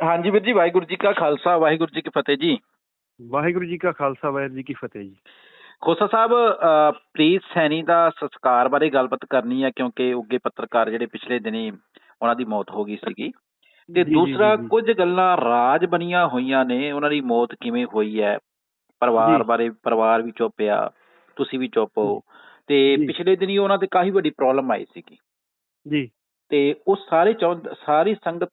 ਹਾਂਜੀ ਵੀਰ ਜੀ ਵਾਹਿਗੁਰੂ ਜੀ ਕਾ ਖਾਲਸਾ ਵਾਹਿਗੁਰੂ ਜੀ ਕੀ ਫਤਿਹ ਜੀ। ਵਾਹਿਗੁਰੂ ਜੀ ਕਾ ਖਾਲਸਾ ਵਾਹਿਗੁਰੂ ਜੀ ਕੀ ਫਤਿਹ ਜੀ। ਖੋਸਾ ਸਾਹਿਬ ਪ੍ਰੀਤ ਸੈਣੀ ਦਾ ਸੰਸਕਾਰ ਬਾਰੇ ਗੱਲਬਾਤ ਕਰਨੀ ਹੈ ਕਿਉਂਕਿ ਉੱਗੇ ਪੱਤਰਕਾਰ ਜਿਹੜੇ ਪਿਛਲੇ ਦਿਨੀ ਉਹਨਾਂ ਦੀ ਮੌਤ ਹੋ ਗਈ ਸੀਗੀ। ਤੇ ਦੂਸਰਾ। ਕੁਝ ਗੱਲਾਂ ਰਾਜ ਬਣੀਆਂ ਹੋਈਆਂ ਨੇ ਉਹਨਾਂ ਦੀ ਮੌਤ ਕਿਵੇਂ ਹੋਈ ਹੈ? ਪਰਿਵਾਰ। ਬਾਰੇ ਪਰਿਵਾਰ ਵੀ ਚੁੱਪ ਆ ਤੁਸੀਂ ਵੀ ਚੁੱਪ ਹੋ। ਤੇ। ਪਿਛਲੇ ਦਿਨੀ ਉਹਨਾਂ ਤੇ ਕਾਫੀ ਵੱਡੀ ਪ੍ਰੋਬਲਮ ਆਈ ਸੀਗੀ। ਜੀ। ਤੇ ਉਹ ਸਾਰੇ ਸਾਰੀ ਸੰਗਤ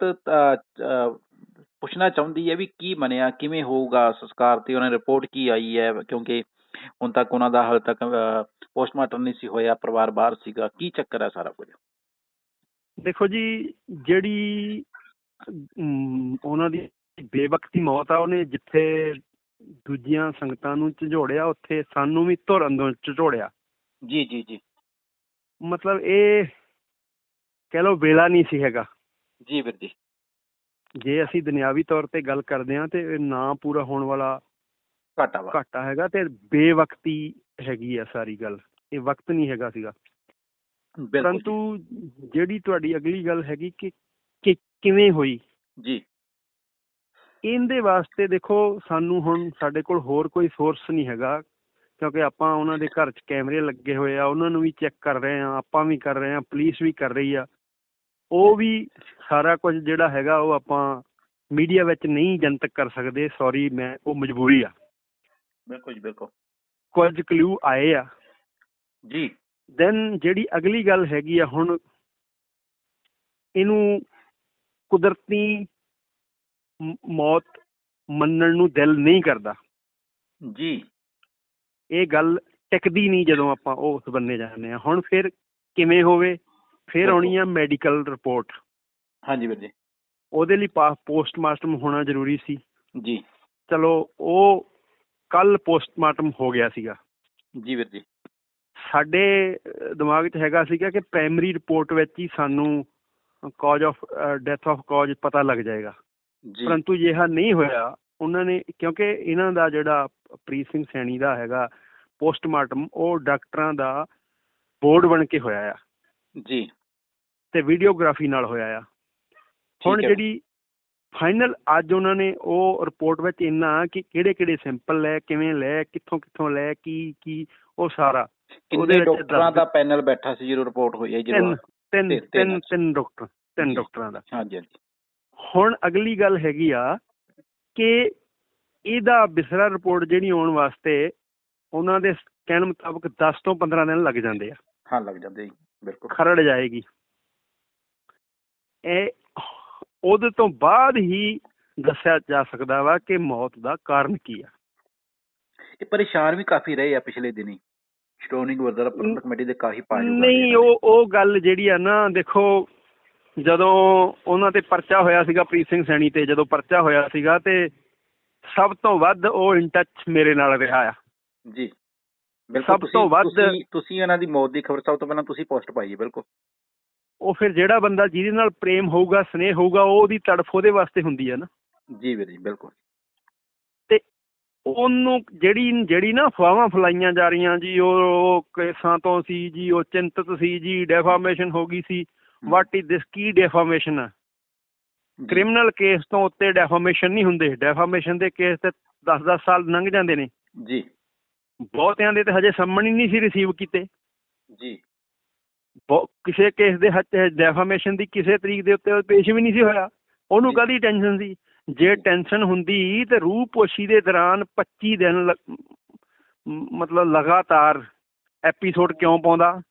ਪੁੱਛਣਾ ਚਾਹੁੰਦੀ ਹੈ ਵੀ ਕੀ ਬਣਿਆ ਕਿਵੇਂ ਹੋਊਗਾ ਸੰਸਕਾਰ ਤੇ ਉਹਨਾਂ ਦੀ ਰਿਪੋਰਟ ਕੀ ਆਈ ਹੈ ਕਿਉਂਕਿ ਹੁਣ ਤੱਕ ਉਹਨਾਂ ਦਾ ਹਾਲ ਤੱਕ ਪੋਸਟਮਾਰਟਮ ਨਹੀਂ ਸੀ ਹੋਇਆ ਪਰਿਵਾਰ ਬਾਹਰ ਸੀਗਾ ਕੀ ਚੱਕਰ ਹੈ ਸਾਰਾ ਕੁਝ? ਦੇਖੋ ਜੀ ਜਿਹੜੀ ਉਹਨਾਂ ਦੀ ਬੇਵਕਤੀ ਮੌਤ ਆ ਉਹਨੇ ਜਿੱਥੇ ਦੂਜੀਆਂ ਸੰਗਤਾਂ ਨੂੰ ਝੰਜੋੜਿਆ ਉੱਥੇ ਸਾਨੂੰ ਵੀ ਤੋਂ ਝੰਜੋੜਿਆ। ਜੀ ਜੀ ਜੀ। ਮਤਲਬ ਇਹ ਕਹਿ ਲਓ ਵੇਲਾ ਨਹੀਂ ਸੀ ਹੈਗਾ। ਜੀ ਵੀਰ ਜੀ। ਜੇ ਅਸੀਂ ਦੁਨਿਆਵੀ ਤੌਰ ਤੇ ਗੱਲ ਕਰਦੇ ਹਾਂ ਤੇ ਨਾ ਪੂਰਾ ਹੋਣ ਵਾਲਾ ਘਾਟਾ ਵਾ। ਘਾਟਾ ਹੈਗਾ ਤੇ ਬੇਵਕਤੀ ਹੈਗੀ ਆ ਸਾਰੀ ਗੱਲ। ਇਹ ਵਕਤ ਨਹੀਂ ਹੈਗਾ ਸੀਗਾ। ਪਰੰਤੂ ਜਿਹੜੀ ਤੁਹਾਡੀ ਅਗਲੀ ਗੱਲ ਹੈਗੀ ਕਿ ਕਿ ਕਿਵੇਂ ਹੋਈ? ਜੀ। ਇਹਦੇ ਵਾਸਤੇ ਦੇਖੋ ਸਾਨੂੰ ਹੁਣ ਸਾਡੇ ਕੋਲ ਹੋਰ ਕੋਈ ਸੋਰਸ ਨਹੀਂ ਹੈਗਾ ਕਿਉਂਕਿ ਆਪਾਂ ਉਹਨਾਂ ਦੇ ਘਰ 'ਚ ਕੈਮਰੇ ਲੱਗੇ ਹੋਏ ਆ ਉਹਨਾਂ ਨੂੰ ਵੀ ਚੈੱਕ ਕਰ ਰਹੇ ਆ ਆਪਾਂ ਵੀ ਕਰ ਰਹੇ ਆ ਪੁਲਿਸ ਵੀ ਕਰ ਰਹੀ ਆ। ਉਹ ਵੀ ਸਾਰਾ ਕੁਝ ਜਿਹੜਾ ਹੈਗਾ ਉਹ ਆਪਾਂ ਮੀਡੀਆ ਵਿੱਚ ਨਹੀਂ ਜਨਤਕ ਕਰ ਸਕਦੇ ਸੌਰੀ ਮੈਂ ਉਹ ਮਜਬੂਰੀ ਆ। ਬਿਲਕੁਲ ਬਿਲਕੁਲ। ਕੁਝ ਕਲੂ ਆਏ ਆ। ਜੀ। ਦੈਨ ਜਿਹੜੀ ਅਗਲੀ ਗੱਲ ਹੈਗੀ ਆ ਹੁਣ ਇਹਨੂੰ ਕੁਦਰਤੀ ਮੌਤ ਮੰਨਣ ਨੂੰ ਦਿਲ ਨਹੀਂ ਕਰਦਾ। ਜੀ। ਇਹ ਗੱਲ ਟਿਕਦੀ ਨਹੀਂ ਜਦੋਂ ਆਪਾਂ ਉਸ ਬੰਨੇ ਜਾਂਦੇ ਆ ਹੁਣ ਫਿਰ ਕਿਵੇਂ ਹੋਵੇ? ਫਿਰ। ਆਉਣੀ ਆ ਮੈਡੀਕਲ ਰਿਪੋਰਟ। ਹਾਂਜੀ ਵੀਰ ਜੀ। ਉਹਦੇ ਲਈ ਪੋਸਟਮਾਰਟਮ ਹੋਣਾ ਜ਼ਰੂਰੀ ਸੀ। ਜੀ। ਚਲੋ ਉਹ ਕੱਲ ਪੋਸਟਮਾਰਟਮ ਹੋ ਗਿਆ ਸੀਗਾ। ਜੀ ਵੀਰ ਜੀ। ਸਾਡੇ ਦਿਮਾਗ 'ਚ ਹੈਗਾ ਸੀਗਾ ਕਿ ਪ੍ਰਾਇਮਰੀ ਰਿਪੋਰਟ ਵਿੱਚ ਹੀ ਸਾਨੂੰ cause of death of cause ਪਤਾ ਲੱਗ ਜਾਏਗਾ। ਜੀ। ਪਰੰਤੂ ਜਿਹਾ ਨਹੀਂ ਹੋਇਆ। ਉਹਨਾਂ ਨੇ ਕਿਉਂਕਿ ਇਹਨਾਂ ਦਾ ਜਿਹੜਾ ਪ੍ਰੀਤ ਸਿੰਘ ਸੈਣੀ ਦਾ ਹੈਗਾ ਪੋਸਟਮਾਰਟਮ ਉਹ ਡਾਕਟਰਾਂ ਦਾ ਬੋਰਡ ਬਣ ਕੇ ਹੋਇਆ ਆ। ਜੀ। ਤੇ ਵੀਡੀਓਗ੍ਰਾਫੀ ਨਾਲ ਹੋਇਆ ਆ। ਹੁਣ। ਜਿਹੜੀ ਫਾਈਨਲ ਅੱਜ ਉਹਨਾਂ ਨੇ ਉਹ ਰਿਪੋਰਟ ਵਿੱਚ ਇੰਨਾ ਕਿ ਕਿਹੜੇ ਕਿਹੜੇ ਸੈਂਪਲ ਲੈ ਕਿਵੇਂ ਲੈ ਕਿੱਥੋਂ ਕਿੱਥੋਂ ਲੈ ਕੀ ਕੀ ਉਹ ਸਾਰਾ। ਉਹਦੇ ਡਾਕਟਰਾਂ ਦਾ ਪੈਨਲ ਬੈਠਾ ਸੀ ਜਦੋਂ ਰਿਪੋਰਟ ਹੋਈ ਹੈ ਜਦੋਂ ਤਿੰਨ ਤਿੰਨ- ਤਿੰਨ ਡਾਕਟਰ ਤਿੰਨ। ਡਾਕਟਰਾਂ ਦਾ। ਹਾਂਜੀ ਹਾਂਜੀ ਹੁਣ ਅਗਲੀ ਗੱਲ ਹੈਗੀ ਆ ਕਿ ਇਹਦਾ ਬਿਸਰਾ ਰਿਪੋਰਟ ਜਿਹੜੀ ਆਉਣ ਵਾਸਤੇ ਉਹਨਾਂ ਦੇ ਕਹਿਣ ਮੁਤਾਬਕ 10 ਤੋਂ 15 ਦਿਨ ਲੱਗ ਜਾਂਦੇ ਆ। ਹਾਂ ਲੱਗ ਜਾਂਦੇ ਬਿਲਕੁਲ। ਖਰੜ ਜਾਏਗੀ। ਇਹ ਉਹਦੇ ਤੋਂ ਬਾਅਦ ਹੀ ਦੱਸਿਆ ਜਾ ਸਕਦਾ ਵਾ ਕਿ ਮੌਤ ਦਾ ਕਾਰਨ ਕੀ ਆ। ਇਹ ਪਰੇਸ਼ਾਨ ਵੀ ਕਾਫੀ ਰਹੇ ਆ ਪਿਛਲੇ ਦਿਨੀ। ਸ਼੍ਰੋਮਣੀ ਗੁਰਦੁਆਰਾ ਪ੍ਰਬੰਧਕ ਕਮੇਟੀ ਦੇ ਕਾਫੀ ਪਾਜ ਨਹੀਂ ਉਹ ਉਹ ਗੱਲ ਜਿਹੜੀ ਆ ਨਾ ਦੇਖੋ ਜਦੋਂ ਉਹਨਾਂ ਤੇ ਪਰਚਾ ਹੋਇਆ ਸੀਗਾ ਪ੍ਰੀਤ ਸਿੰਘ ਸੈਣੀ ਤੇ ਜਦੋਂ ਪਰਚਾ ਹੋਇਆ ਸੀਗਾ ਤੇ ਸਭ ਤੋਂ ਵੱਧ ਉਹ ਇਨ ਟੱਚ ਮੇਰੇ ਨਾਲ ਰਿਹਾ ਆ। ਜੀ। ਸਭ ਤੋਂ ਵੱਧ- ਤੁਸੀਂ ਇਹਨਾਂ ਦੀ ਮੌਤ ਦੀ ਖਬਰ ਸਭ ਤੋਂ ਪਹਿਲਾਂ ਤੁਸੀਂ ਪੋਸਟ ਪਾਈ ਹੈ ਬਿਲਕੁਲ। ਉਹ ਫਿਰ ਜਿਹੜਾ ਬੰਦਾ ਜਿਹਦੇ ਨਾਲ ਪ੍ਰੇਮ ਹੋਊਗਾ ਸਨੇਹ ਹੋਊਗਾ ਉਹ ਉਹਦੀ ਤੜਫ ਉਹਦੇ ਵਾਸਤੇ ਹੁੰਦੀ ਹੈ ਨਾ। ਜੀ ਵੀਰ ਜੀ ਬਿਲਕੁਲ। ਤੇ ਉਹਨੂੰ ਜਿਹੜੀ ਜਿਹੜੀ ਨਾ ਅਫਵਾਹਾਂ ਫਲਾਈਆਂ ਜਾ ਰਹੀਆਂ ਜੀ ਉਹ ਕੇਸਾਂ ਤੋਂ ਸੀ ਜੀ ਉਹ ਚਿੰਤਤ ਸੀ ਜੀ ਡੈਫਾਮੇਸ਼ਨ ਹੋ ਗਈ ਸੀ। ਵਾਟ ਇਜ਼ ਦਿਸ ਕੀ ਡੈਫਾਮੇਸ਼ਨ ਜੀ, ਕ੍ਰਿਮੀਨਲ ਕੇਸ ਤੋਂ ਉੱਤੇ ਡੈਫਾਮੇਸ਼ਨ ਨਹੀਂ ਹੁੰਦੇ। ਡੈਫਾਮੇਸ਼ਨ ਦੇ ਕੇਸ ਤੇ 10-10 ਸਾਲ ਲੰਘ ਜਾਂਦੇ ਨੇ। ਜੀ। ਬਹੁਤਿਆਂ ਦੇ ਤੇ ਹਜੇ ਸੰਮਣ ਹੀ ਨਹੀਂ ਸੀ ਰਿਸੀਵ ਕੀਤੇ। ਜੀ। ਕਿਸੇ ਕੇਸ ਦੇ ਹੱਥ ਡੈਫਾਮੇਸ਼ਨ ਦੀ ਕਿਸੇ ਤਰੀਕ ਦੇ ਉੱਤੇ ਪੇਸ਼ ਵੀ ਨਹੀਂ ਸੀ ਹੋਇਆ। ਉਹਨੂੰ ਜੀ। ਕਾਹਦੀ ਟੈਨਸ਼ਨ ਸੀ? ਜੇ ਟੈਨਸ਼ਨ ਹੁੰਦੀ ਤੇ ਰੂਹ ਪੋਸ਼ੀ ਦੇ ਦੌਰਾਨ 25 ਦਿਨ ਮਤਲਬ ਲਗਾਤਾਰ ਐਪੀਸੋਡ ਕਿਉਂ ਪਾਉਂਦਾ?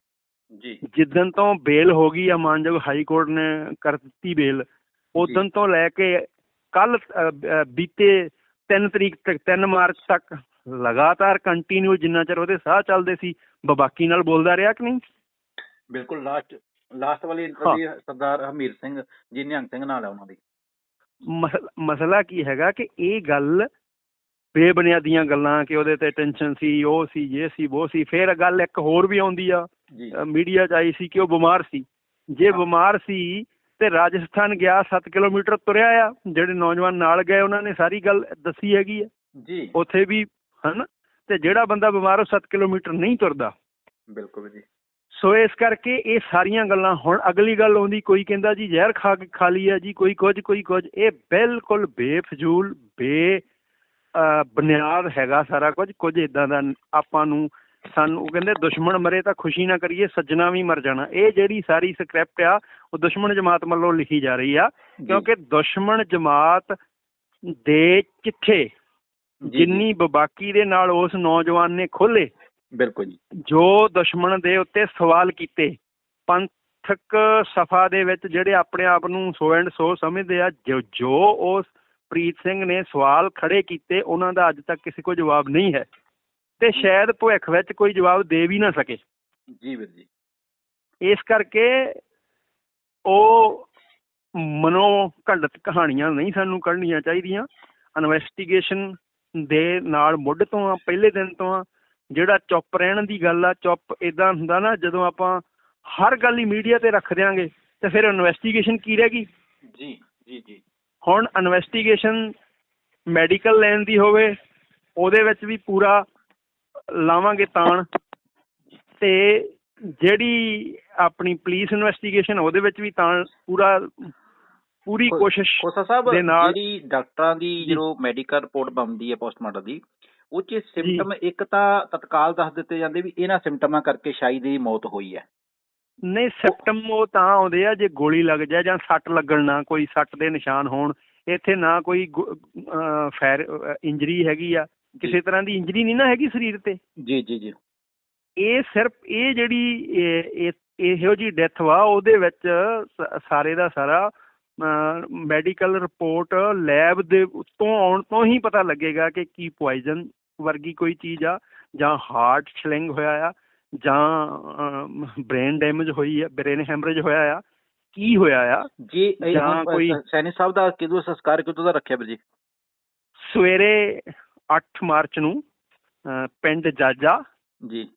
ਜੀ। ਜਿੱਦਣ ਤੋਂ ਬੇਲ ਹੋ ਗਈ ਆ ਮਾਨਯੋਗ ਹਾਈ ਕੋਰਟ ਨੇ ਕਰ ਦਿੱਤੀ ਬੇਲ ਉਦੋਂ ਤੋਂ ਲੈ ਕੇ ਕੱਲ ਬੀਤੇ 3 ਤਰੀਕ ਤੱਕ 3 ਮਾਰਚ ਤੱਕ ਲਗਾਤਾਰ ਕੰਟੀਨਿਊ ਜਿੰਨਾ ਚਿਰ ਉਹਦੇ ਸਾਹ ਚੱਲਦੇ ਸੀ ਬਬਾਕੀ ਨਾਲ ਬੋਲਦਾ ਰਿਹਾ ਕਿ ਨਹੀਂ? ਬਿਲਕੁਲ ਲਾਸਟ ਲਾਸਟ ਵਾਲੀ ਇੰਟਰਵਿਊ ਸਰਦਾਰ ਹਮੀਰ ਸਿੰਘ ਜੀ ਨਿਹੰਗ ਸਿੰਘ ਨਾਲ ਹੈ ਉਹਨਾਂ ਦੀ। ਮਸਲ- ਕੀ ਹੈਗਾ ਕਿ ਇਹ ਗੱਲ ਬੇਬੁਨਿਆਦੀਆਂ ਗੱਲਾਂ ਕਿ ਉਹਦੇ ਤੇ ਟੈਨਸ਼ਨ ਸੀ ਉਹ ਸੀ ਇਹ ਸੀ ਉਹ ਸੀ ਫਿਰ ਗੱਲ ਇੱਕ ਹੋਰ ਵੀ ਆਉਂਦੀ ਆ। ਮੀਡੀਆ 'ਚ ਆਈ ਸੀ ਕਿ ਉਹ ਬਿਮਾਰ ਸੀ। ਜੇ। ਬਿਮਾਰ ਸੀ ਤੇ ਰਾਜਸਥਾਨ ਗਿਆ 7 ਕਿਲੋਮੀਟਰ ਤੁਰਿਆ ਆ ਜਿਹੜੇ ਨੌਜਵਾਨ ਨਾਲ ਗਏ ਉਹਨਾਂ ਨੇ ਸਾਰੀ ਗੱਲ ਦੱਸੀ ਹੈਗੀ ਆ। ਜੀ। ਉੱਥੇ ਵੀ ਹਨਾ? ਤੇ ਜਿਹੜਾ ਬੰਦਾ ਬਿਮਾਰ ਉਹ 7 ਕਿਲੋਮੀਟਰ ਨਹੀਂ ਤੁਰਦਾ। ਬਿਲਕੁਲ ਜੀ। ਸੋ ਇਸ ਕਰਕੇ ਇਹ ਸਾਰੀਆਂ ਗੱਲਾਂ ਹੁਣ ਅਗਲੀ ਗੱਲ ਆਉਂਦੀ ਕੋਈ ਕਹਿੰਦਾ ਜੀ ਜ਼ਹਿਰ ਖਾ ਕੇ ਖਾ ਲਈ ਆ ਜੀ ਕੋਈ ਕੁਝ ਕੋਈ ਕੁਝ ਇਹ ਬਿਲਕੁਲ ਬੇਫਜ਼ੂਲ ਬੇ ਬੁਨਿਆਦ ਹੈਗਾ ਸਾਰਾ ਕੁਝ ਕੁਝ ਇਦਾਂ ਦਾ ਆਪਾਂ ਨੂੰ ਸਾਨੂੰ ਉਹ ਕਹਿੰਦੇ ਦੁਸ਼ਮਣ ਮਰੇ ਤਾਂ ਖੁਸ਼ੀ ਨਾ ਕਰੀਏ ਸੱਜਣਾ ਵੀ ਮਰ ਜਾਣਾ। ਇਹ ਜਿਹੜੀ ਸਾਰੀ ਸਕ੍ਰਿਪਟ ਆ ਉਹ ਦੁਸ਼ਮਣ ਜਮਾਤ ਵੱਲੋਂ ਲਿਖੀ ਜਾ ਰਹੀ ਆ ਕਿਉਂਕਿ ਦੁਸ਼ਮਣ ਜਮਾਤ ਦੇ ਚਿੱਠੇ ਜਿੰਨੀ ਬਬਾਕੀ ਦੇ ਨਾਲ ਉਸ ਨੌਜਵਾਨ ਨੇ ਖੋਲੇ ਬਿਲਕੁਲ ਜੀ। ਜੋ ਦੁਸ਼ਮਣ ਦੇ ਉੱਤੇ ਸਵਾਲ ਕੀਤੇ ਪੰਥਕ ਸਫਾ ਦੇ ਵਿੱਚ ਜਿਹੜੇ ਆਪਣੇ ਆਪ ਨੂੰ ਸੋ ਐਂਡ ਸੋ ਸਮਝਦੇ ਆ ਜੋ ਜੋ ਉਸ ਪ੍ਰੀਤ ਸਿੰਘ ਨੇ ਸਵਾਲ ਖੜੇ ਕੀਤੇ ਉਹਨਾਂ ਦਾ ਅੱਜ ਤੱਕ ਕਿਸੇ ਕੋਲ ਜਵਾਬ ਨਹੀਂ ਹੈ। ਤੇ ਸ਼ਾਇਦ ਭਵਿੱਖ ਵਿੱਚ ਕੋਈ ਜਵਾਬ ਦੇ ਵੀ ਨਾ ਸਕੇ। ਜੀ ਵੀਰ ਜੀ। ਇਸ ਕਰਕੇ ਉਹ ਮਨੋ ਘੰਡਤ ਕਹਾਣੀਆਂ ਨਹੀਂ ਸਾਨੂੰ ਕੱਢਣੀਆਂ ਚਾਹੀਦੀਆਂ। ਇਨਵੈਸਟੀਗੇਸ਼ਨ ਦੇ ਨਾਲ ਮੁੱਢ ਤੋਂ ਆ ਪਹਿਲੇ ਦਿਨ ਤੋਂ ਆ ਜਿਹੜਾ ਚੁੱਪ ਰਹਿਣ ਦੀ ਗੱਲ ਆ ਚੁੱਪ ਇਦਾਂ ਹੁੰਦਾ ਨਾ ਜਦੋਂ ਆਪਾਂ ਹਰ ਗੱਲ ਹੀ ਮੀਡੀਆ ਤੇ ਰੱਖ ਦਿਆਂਗੇ ਤੇ ਫਿਰ ਇਨਵੈਸਟੀਗੇਸ਼ਨ ਕੀ ਰਹੇਗੀ ਜੀ ਜੀ ਜੀ। ਹੁਣ ਇਨਵੈਸਟੀਗੇਸ਼ਨ ਮੈਡੀਕਲ ਲੈਣ ਦੀ ਹੋਵੇ ਉਹਦੇ ਵਿੱਚ ਵੀ ਪੂਰਾ ਲਾਵਾਂਗੇ ਤਾਣ। ਤੇ ਜਿਹੜੀ ਆਪਣੀ ਪੁਲਿਸ ਇਨਵੈਸਟੀਗੇਸ਼ਨ ਉਹਦੇ ਵਿੱਚ ਵੀ ਤਾਣ ਪੂਰਾ ਪੂਰੀ ਕੋਸ਼ਿਸ਼ ਖੋਸਾ ਸਾਹਿਬ ਦੇ ਜਿਹੜੀ ਡਾਕਟਰਾਂ ਦੀ। ਜਦੋਂ ਮੈਡੀਕਲ ਰਿਪੋਰਟ ਬਣਦੀ ਹੈ ਪੋਸਟਮਾਰਟਮ ਦੀ ਉਹ ਚ ਸਿੰਪਟਮ ਇੱਕ ਤਾਂ ਤਤਕਾਲ ਦੱਸ ਦਿੱਤੇ ਜਾਂਦੇ ਵੀ ਇਹਨਾਂ ਸਿੰਪਟਮਾਂ ਕਰਕੇ ਸ਼ਾਇਦ ਇਹ ਮੌਤ ਹੋਈ ਹੈ। ਨਹੀਂ ਸਿਪਟਮ ਉਹ ਤਾਂ ਆਉਂਦੇ ਆ ਜੇ ਗੋਲੀ ਲੱਗ ਜਾਏ ਜਾਂ ਸੱਟ ਲੱਗਣ ਨਾ ਕੋਈ ਸੱਟ ਦੇ ਨਿਸ਼ਾਨ ਹੋਣ ਇੱਥੇ ਨਾ ਕੋਈ ਫੈਰ ਇੰਜਰੀ ਹੈਗੀ ਆ। ਕਿਸੇ ਤਰ੍ਹਾਂ ਦੀ ਇੰਜਰੀ ਨਹੀਂ ਨਾ ਹੈਗੀ ਸਰੀਰ ਤੇ। ਜੀ ਜੀ ਜੀ। ਇਹ ਸਿਰਫ ਇਹ ਜਿਹੜੀ ਇਹ- ਜੀ ਡੈਥ ਵਾ ਉਹਦੇ ਵਿੱਚ ਸਾਰੇ ਦਾ ਸਾਰਾ ਮੈਡੀਕਲ ਰਿਪੋਰਟ ਲੈਬ ਦੇ ਉੱਤੋਂ ਆਉਣ ਤੋਂ ਹੀ ਪਤਾ ਲੱਗੇਗਾ ਕਿ ਕੀ ਪੋਇਜ਼ਨ ਵਰਗੀ ਕੋਈ ਚੀਜ਼ ਆ ਜਾਂ ਹਾਰਟ ਸਲਿੰਗ ਹੋਇਆ ਆ ਜਾਂ ਬ੍ਰੇਨ ਡੈਮੇਜ ਹੋਈ ਆ ਬ੍ਰੇਨ ਹੈਮਰੇਜ ਹੋਇਆ ਆ ਕੀ ਹੋਇਆ ਆ ਜੀ ਜਾਂ ਕੋਈ- ਸੈਣੀ ਸਾਹਿਬ ਦਾ ਕਿਦੋਂ ਸੰਸਕਾਰ ਕਿਦੋਂ ਦਾ ਰੱਖਿਆ ਵੀਰ ਜੀ? ਸਵੇਰੇ 8 ਮਾਰਚ ਨੂੰ ਪਿੰਡ ਜਾਜਾ ਜੀ।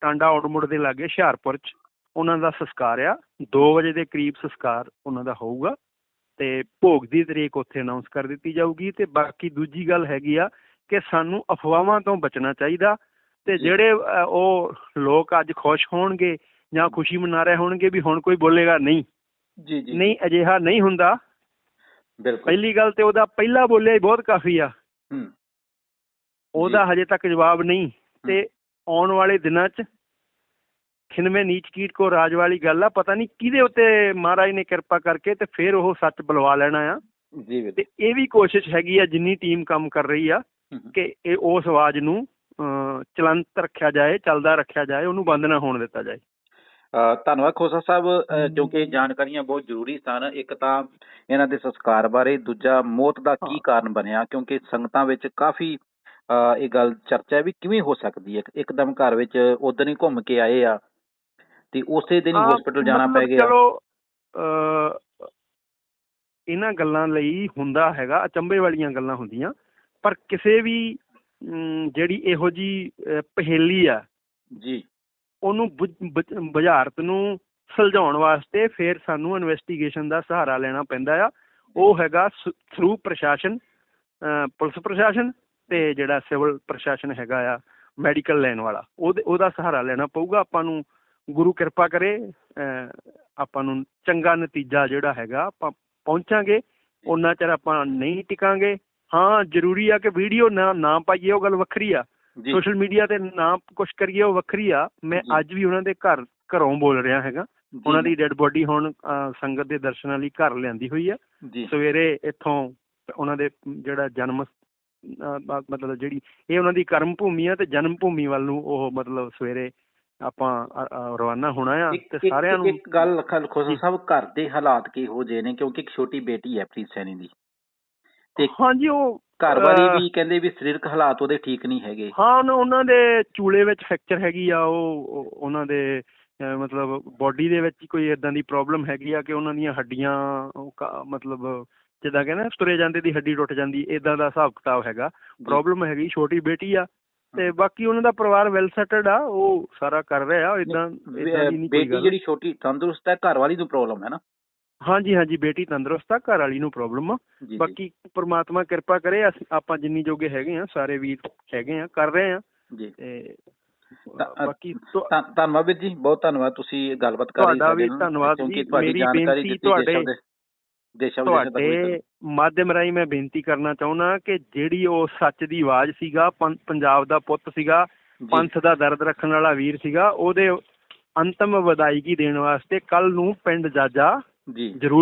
ਟਾਂਡਾ ਆਉਟਮੁੱਡ ਦੇ ਲਾਗੇ ਹੁਸ਼ਿਆਰਪੁਰ ਚ। ਉਹਨਾਂ ਦਾ ਸੰਸਕਾਰ ਆ। 2 ਵਜੇ ਦੇ ਕਰੀਬ ਸੰਸਕਾਰ ਉਹਨਾਂ ਦਾ ਹੋਊਗਾ ਤੇ ਭੋਗ ਦੀ ਤਰੀਕ ਉੱਥੇ ਅਨਾਉਂਸ ਕਰ ਦਿੱਤੀ ਜਾਊਗੀ ਤੇ ਬਾਕੀ ਦੂਜੀ ਗੱਲ ਹੈਗੀ ਆ ਕਿ ਸਾਨੂੰ ਅਫਵਾਹਾਂ ਤੋਂ ਬਚਣਾ ਚਾਹੀਦਾ ਤੇ। ਜਿਹੜੇ ਉਹ ਲੋਕ ਅੱਜ ਖੁਸ਼ ਹੋਣਗੇ ਜਾਂ ਖੁਸ਼ੀ ਮਨਾ ਰਹੇ ਹੋਣਗੇ ਵੀ ਹੁਣ ਕੋਈ ਬੋਲੇਗਾ ਨਹੀਂ। ਜੀ ਜੀ। ਨਹੀਂ ਅਜਿਹਾ ਨਹੀਂ ਹੁੰਦਾ। ਬਿਲਕੁਲ। ਪਹਿਲੀ ਗੱਲ ਤੇ ਉਹਦਾ ਪਹਿਲਾ ਬੋਲਿਆ ਹੀ ਬਹੁਤ ਕਾਫੀ ਆ। ਹੂੰ। ਉਹਦਾ ਹਜੇ ਤੱਕ ਜਵਾਬ ਨਹੀਂ ਤੇ ਆਉਣ ਵਾਲੇ ਦਿਨਾਂ 'ਚ ਖਿਨਵੇਂ ਨੀਚ ਕੀਟ ਕੋ ਰਾਜ ਵਾਲੀ ਗੱਲ ਆ ਪਤਾ ਨਹੀਂ ਕਿਹਦੇ ਉੱਤੇ ਮਹਾਰਾਜ ਨੇ ਕਿਰਪਾ ਕਰਕੇ ਤੇ ਫਿਰ ਉਹ ਸੱਚ ਬੁਲਵਾ ਲੈਣਾ ਆ। ਜੀ ਵੀਰ ਤੇ ਇਹ ਵੀ ਕੋਸ਼ਿਸ਼ ਹੈਗੀ ਆ ਜਿੰਨੀ ਟੀਮ ਕੰਮ ਕਰ ਰਹੀ ਆ। ਕਿ ਇਹ ਉਸ ਆਵਾਜ਼ ਨੂੰ ਚਲੰਤ ਰੱਖਿਆ ਜਾਏ ਚੱਲਦਾ ਰੱਖਿਆ ਜਾਏ ਉਹਨੂੰ ਬੰਦ ਨਾ ਹੋਣ ਦਿੱਤਾ ਜਾਏ। ਅ, ਧੰਨਵਾਦ ਖੋਸਾ ਸਾਹਿਬ ਕਿਉਂਕਿ ਇਹ ਜਾਣਕਾਰੀਆਂ ਬਹੁਤ ਜ਼ਰੂਰੀ ਸਨ। ਇੱਕ ਤਾਂ ਇਹਨਾਂ ਦੇ ਸੰਸਕਾਰ ਬਾਰੇ ਦੂਜਾ ਮੌਤ ਦਾ ਕੀ। ਕਾਰਨ ਬਣਿਆ ਕਿਉਂਕਿ ਸੰਗਤਾਂ ਵਿੱਚ ਕਾਫੀ ਇਹ ਗੱਲ ਚਰਚਾ ਹੈ ਵੀ ਕਿਵੇਂ ਹੋ ਸਕਦੀ ਹੈ? ਇੱਕਦਮ ਘਰ ਵਿੱਚ ਉਦੋਂ ਹੀ ਘੁੰਮ ਕੇ ਆਏ ਆ। ਤੇ ਉਸੇ ਦਿਨ ਹਸਪੀਟਲ ਜਾਣਾ ਪੈ ਗਿਆ। ਚਲੋ ਇਹਨਾਂ ਗੱਲਾਂ ਲਈ ਹੁੰਦਾ ਹੈਗਾ ਅਚੰਭੇ ਵਾਲੀਆਂ ਗੱਲਾਂ ਹੁੰਦੀਆਂ ਪਰ ਕਿਸੇ ਵੀ ਜਿਹੜੀ ਇਹੋ ਜੀ ਪਹੇਲੀ ਆ ਜੀ। ਉਹਨੂੰ ਬੁਝ- ਬੁਝ- ਬੁਝਾਰਤ ਨੂੰ ਸੁਲਝਾਉਣ ਵਾਸਤੇ ਫਿਰ ਸਾਨੂੰ ਇਨਵੈਸਟੀਗੇਸ਼ਨ ਦਾ ਸਹਾਰਾ ਲੈਣਾ ਪੈਂਦਾ ਆ। ਉਹ ਹੈਗਾ ਥਰੂ ਪ੍ਰਸ਼ਾਸਨ ਪੁਲਿਸ ਪ੍ਰਸ਼ਾਸਨ ਤੇ ਜਿਹੜਾ ਸਿਵਲ ਪ੍ਰਸ਼ਾਸਨ ਹੈਗਾ ਆ ਮੈਡੀਕਲ ਲੈਣ ਵਾਲਾ। ਉਹਦਾ ਸਹਾਰਾ ਲੈਣਾ ਪਊਗਾ ਆਪਾਂ ਨੂੰ ਗੁਰੂ ਕਿਰਪਾ ਕਰੇ ਆਪਾਂ ਨੂੰ ਚੰਗਾ ਨਤੀਜਾ ਜਿਹੜਾ ਹੈਗਾ ਆਪਾਂ ਪਹੁੰਚਾਂਗੇ ਉਹਨਾਂ ਚਿਰ ਆਪਾਂ ਨਹੀਂ ਟਿਕਾਂਗੇ। ਹਾਂ ਜ਼ਰੂਰੀ ਆ ਕਿ ਵੀਡੀਓ ਨਾ ਨਾ ਪਾਈਏ ਉਹ ਗੱਲ ਵੱਖਰੀ ਆ। ਸੋਸ਼ਲ ਮੀਡੀਆ ਤੇ ਨਾ ਕੁਛ ਕਰੀਏ ਉਹ ਵੱਖਰੀ ਆ। ਮੈਂ। ਅੱਜ ਵੀ ਉਹਨਾਂ ਦੇ ਘਰ ਘਰੋਂ ਬੋਲ ਰਿਹਾ ਹੈਗਾ। ਉਹਨਾਂ ਦੀ ਡੈੱਡ ਬੋਡੀ ਹੁਣ ਸੰਗਤ ਦੇ ਦਰਸ਼ਨਾਂ ਲਈ ਘਰ ਲਿਆਂਦੀ ਹੋਈ ਆ। ਸਵੇਰੇ ਇੱਥੋਂ ਉਹਨਾਂ ਦੇ ਜਿਹੜਾ ਜਨਮ ਮਤਲਬ ਜਿਹੜੀ ਇਹ ਉਹਨਾਂ ਦੀ ਕਰਮ ਭੂਮੀ ਆ ਤੇ ਜਨਮ ਭੂਮੀ ਵੱਲ ਨੂੰ ਉਹ ਮਤਲਬ ਸਵੇਰੇ ਆਪਾਂ ਰਵਾਨਾ ਹੋਣਾ ਆ ਤੇ ਸਾਰਿਆਂ ਨੂੰ ਇੱਕ ਗੱਲ ਖੋਸਾ ਜੀ। ਸਾਹਿਬ ਘਰ ਦੇ ਹਾਲਾਤ ਕਿਹੋ ਜਿਹੇ ਨੇ ਕਿਉਂਕਿ ਇੱਕ ਛੋਟੀ ਬੇਟੀ ਹੈ ਪ੍ਰੀਤ ਸੈਣੀ ਦੀ। ਤੇ ਹਾਂਜੀ ਉਹ ਘਰ ਵਾਲੀ ਅਹ, ਵੀ ਕਹਿੰਦੇ ਵੀ ਸਰੀਰਕ ਹਾਲਾਤ ਉਹਦੇ ਠੀਕ ਨਹੀਂ ਹੈਗੇ। ਹਾਂ ਉਹਨਾਂ- ਦੇ ਚੂਲੇ ਵਿੱਚ ਫ੍ਰੈਕਚਰ ਹੈਗੀ ਆ ਉਹ ਉਹ- ਉਹਨਾਂ ਦੇ ਮਤਲਬ ਬਾਡੀ ਦੇ ਵਿੱਚ ਹੀ ਕੋਈ ਇਦਾਂ ਦੀ ਪ੍ਰੋਬਲਮ ਹੈਗੀ ਆ ਕਿ ਉਹਨਾਂ ਦੀਆਂ ਹੱਡੀਆਂ ਕਾ- ਮਤਲਬ ਜਿੱਦਾਂ ਕਹਿੰਦੇ ਤੁਰੇ ਜਾਂਦੇ ਦੀ ਹੱਡੀ ਟੁੱਟ ਜਾਂਦੀ ਇਦਾਂ ਦਾ ਹਿਸਾਬ ਕਿਤਾਬ ਹੈਗਾ। ਪ੍ਰੋਬਲਮ ਹੈਗੀ ਛੋਟੀ ਬੇਟੀ ਆ ਤੇ ਬਾਕੀ ਉਹਨਾਂ ਦਾ ਪਰਿਵਾਰ ਵੈਲ ਸੈਟਲਡ ਆ ਉਹ ਸਾਰਾ ਕਰ ਰਿਹਾ ਇਦਾਂ ਇਦਾਂ ਦੀ ਨਹੀਂ ਕੋਈ ਬੇਟੀ ਜਿਹੜੀ ਛੋਟੀ ਤੰਦਰੁਸਤ ਹੈ ਘਰ ਵਾਲੀ ਨੂੰ ਪ੍ਰੋਬਲਮ ਹੈ ਨਾ? ਹਾਂਜੀ ਹਾਂਜੀ ਬੇਟੀ ਤੰਦਰੁਸਤ ਆ ਘਰ ਵਾਲੀ ਨੂੰ ਪ੍ਰੋਬਲਮ ਆ। ਬਾਕੀ ਪ੍ਰਮਾਤਮਾ ਕਿਰਪਾ ਕਰੇ ਅਸੀਂ ਆਪਾਂ ਜਿੰਨੀ ਜੋਗੇ ਹੈਗੇ ਆ ਸਾਰੇ ਵੀਰ ਹੈਗੇ ਆ ਕਰ ਰਹੇ ਆ। ਜੀ। ਤੇ ਬਾਕੀ ਧੰਨਵਾਦ ਵੀਰ ਜੀ ਬਹੁਤ ਧੰਨਵਾਦ ਤੁਸੀਂ ਗੱਲਬਾਤ ਕਰ ਰਹੇ ਤੁਹਾਡਾ ਵੀ ਧੰਨਵਾਦ ਜੀ। ਮੇਰੀ ਬੇਨਤੀ ਤੁਹਾਡੇ- ਦੇਸ਼ਾਂ ਤੁਹਾਡੇ ਮਾਧਿਅਮ ਰਾਹੀਂ ਮੈਂ ਬੇਨਤੀ ਕਰਨਾ ਚਾਹੁੰਦਾ ਕਿ ਜਿਹੜੀ ਉਹ ਸੱਚ ਦੀ ਆਵਾਜ਼ ਸੀਗਾ ਪੰਜਾਬ ਦਾ ਪੁੱਤ ਸੀਗਾ ਪੰਥ ਦਾ ਦਰਦ ਰੱਖਣ ਵਾਲਾ ਵੀਰ ਸੀਗਾ ਉਹਦੇ ਅੰਤਮ ਵਿਦਾਇਗੀ ਦੇਣ ਵਾਸਤੇ ਕੱਲ ਨੂੰ ਪਿੰਡ ਜਾਜਾ ਜੀ। ਜ਼ਰੂਰ